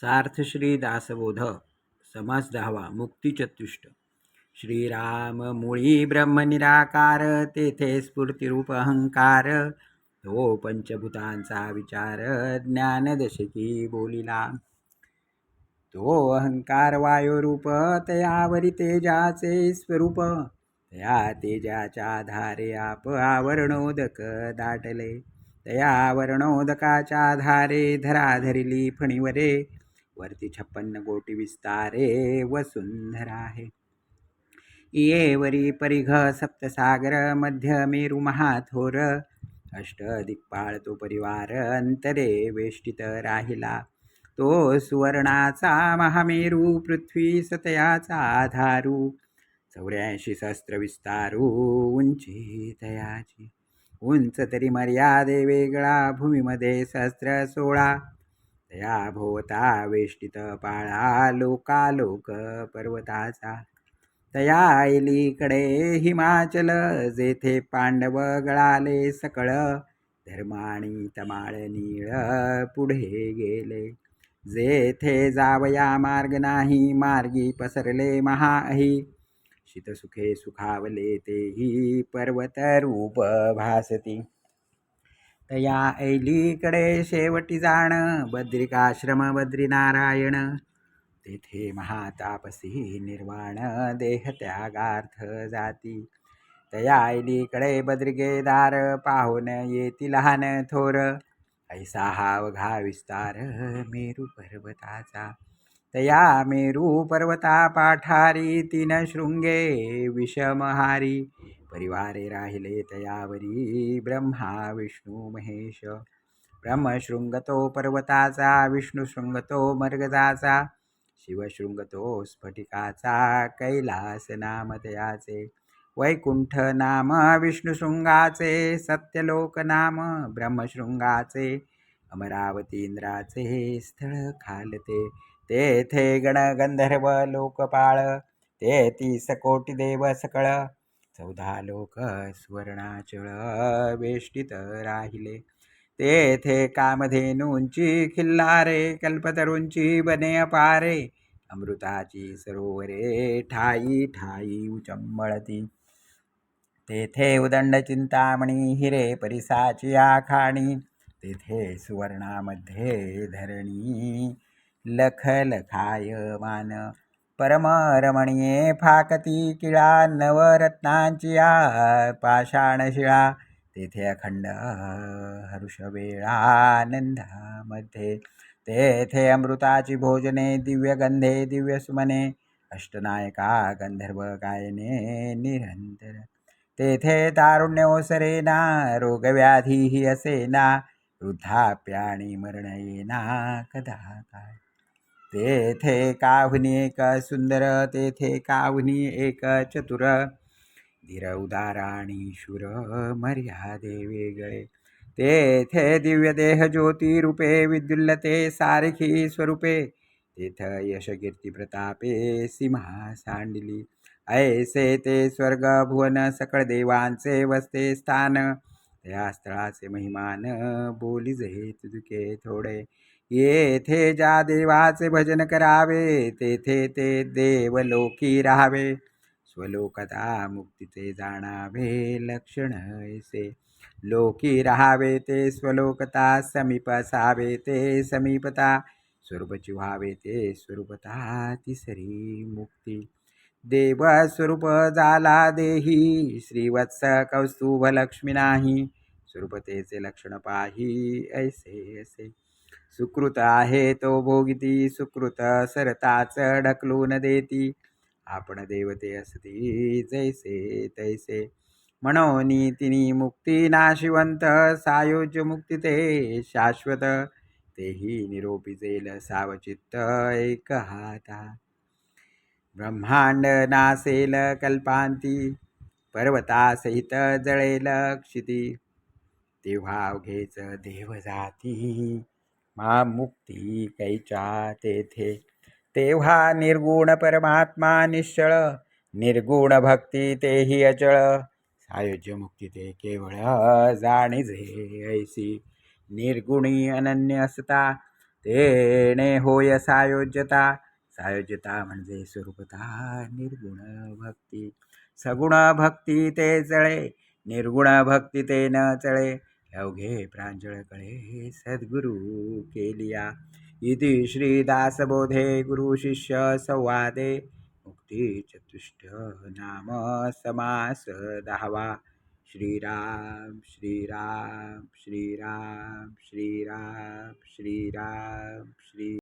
सार्थ श्री दासबोध समास दहावा मुक्तिचतुष्ट। श्रीराम मुळी ब्रह्मनिराकार तेथे स्फूर्तिरूप अहंकार। तो पंचभूतांचा विचार ज्ञानदशकी बोलिला। तो अहंकार वायुरूप तयावरी तेजाचे स्वरूप। तया तेजाच्या आधारे आप आवरणोदक दाटले। तया वर्णोदकाच्या आधारे धरा धरिली फणीवरे। वरती छप्पन्न कोटी विस्तारे वसुंधरा आहे. ये वरी परिघ सप्तसागर मध्य मेरु महाथोर अष्ट दिक्पाळ तो परिवार अंतरे वेष्टित राहिला. तो सुवर्णाचा महामेरू पृथ्वी सतयाचा आधारू चौऱ्याऐंशी सहस्त्र विस्तारू उंची तयाची उंच तरी मर्यादे वेगळा भूमीमध्ये सहस्त्र सोळा. तया भोवता वेष्टित पाळा लोकालोक पर्वताचा. तया एलीकडे हिमाचल जेथे पांडव गळाले सकळ धर्माणी तमाळ नीळ पुढे गेले. जेथे जावया मार्ग नाही मार्गी पसरले महाही. शीतसुखे सुखावले तेही पर्वतरूप भासती. तया ऐलीकडे शेवटी जाण बद्रिकाश्रम बद्रीनारायण. तेथे महातापसी निर्वाण देह त्यागार्थ जाती. तया ऐलीकडे बद्रिकेदार पाहून येती लहान थोर. ऐसा हावघा विस्तार मेरू पर्वताचा. तया मेरू पर्वता पाठारी तीन शृंगे विषमहारी. परिवारे राहिले तयावरी. ब्रह्मा विष्णू महेश. ब्रह्मशृंगतो पर्वताचा विष्णुशृंगतो मर्गजाचा शिवशृंगतो स्फटिकाचा कैलास नामतयाचे वैकुंठ नाम विष्णुशृंगाचे सत्यलोक नाम ब्रह्मशृंगाचे अमरावतींद्राचे स्थळ खालते. तेथे गणगंधर्व लोकपाळ ते ती कोटी देव सकळ चौदा लोक सुवर्णाचळ वेष्टित राहिले. तेथे कामधेनूंची खिल्लारे कल्पतरूंची बने अपारे. अमृताची सरोवरे ठाई ठाई उचंबळती. तेथे उदंड चिंतामणी हिरे परिसाची आखाणी. तेथे सुवर्णामध्ये धरणी लख लखायमान. परमरमणीये फाकती किळा नवरत्नांची आ पाषाणशिळा तेथे अखंड हर्षवेळानंदामध्ये. तेथे अमृताची भोजने दिव्यगंधे दिव्यसुमने. अष्टनायका गंधर्व गायने निरंतर. तेथे तारुण्य ओसरेना रोगव्याधीही असेना. वृद्धाप्याणी मरण येना कदा काय? तेथे काहुनी एक सुंदर तेथे काहुनी एक चतुर. धीर उदाराणी शूर मर्यादे वेगळे. तेथे दिव्य देह ज्योती रूपे विद्युल्लते सारखी स्वरूपे. तेथ यश कीर्ती प्रतापे सीमा सांडली. ऐसे ते स्वर्ग भुवन सकळ देवांचे वसते स्थान. त्या स्थळाचे महिमान बोली जे तुझके थोडे. येथे ज्या देवाचे भजन करावे तेथे ते देव लोकी राहावे. स्वलोकता मुक्तीचे जाणावे लक्षण ऐसे. लोकी राहावे ते स्वलोकता समीप असावे ते समीपता स्वरूपची व्हावे ते स्वरूपता तिसरी मुक्ती. देव स्वरूप झाला देही श्रीवत्स कौस्तुभ लक्ष्मी नाही. स्वरूपतेचे लक्षण पाही ऐसे ऐसे. सुकृत आहे तो भोगिती सुकृत सरताच ढकलून देती. आपण देवते असती जैसे तैसे. म्हणून तिनी मुक्ती नाशिवंत सायोज्य मुक्ती ते शाश्वत. तेही निरोपी जेल सावचित्त एक हाता. ब्रह्मांड नासेल कल्पांती पर्वतासहित जळेल क्षिती. तेव्हा अवघेच देव जाती मा मुक्ती कैच्या तेथे तेव्हा निर्गुण परमात्मा निश्चळ निर्गुण भक्ती तेही अचळ। सायोज्य मुक्ती ते केवळ जाणीजे ऐसी निर्गुणी अनन्य असता तेणे होय सायोज्यता। सायोज्यता म्हणजे स्वरूपता निर्गुण भक्ती। सगुण भक्ती ते चळे निर्गुण भक्ती ते न चळे अवघे प्रांजळ कळे सद्गुरु केलिया. इति श्रीदासबोधे गुरुशिष्य संवादे. मुक्ती चतुष्ट नाम समास दहावा. श्रीराम श्रीराम श्रीराम श्रीराम श्रीराम श्री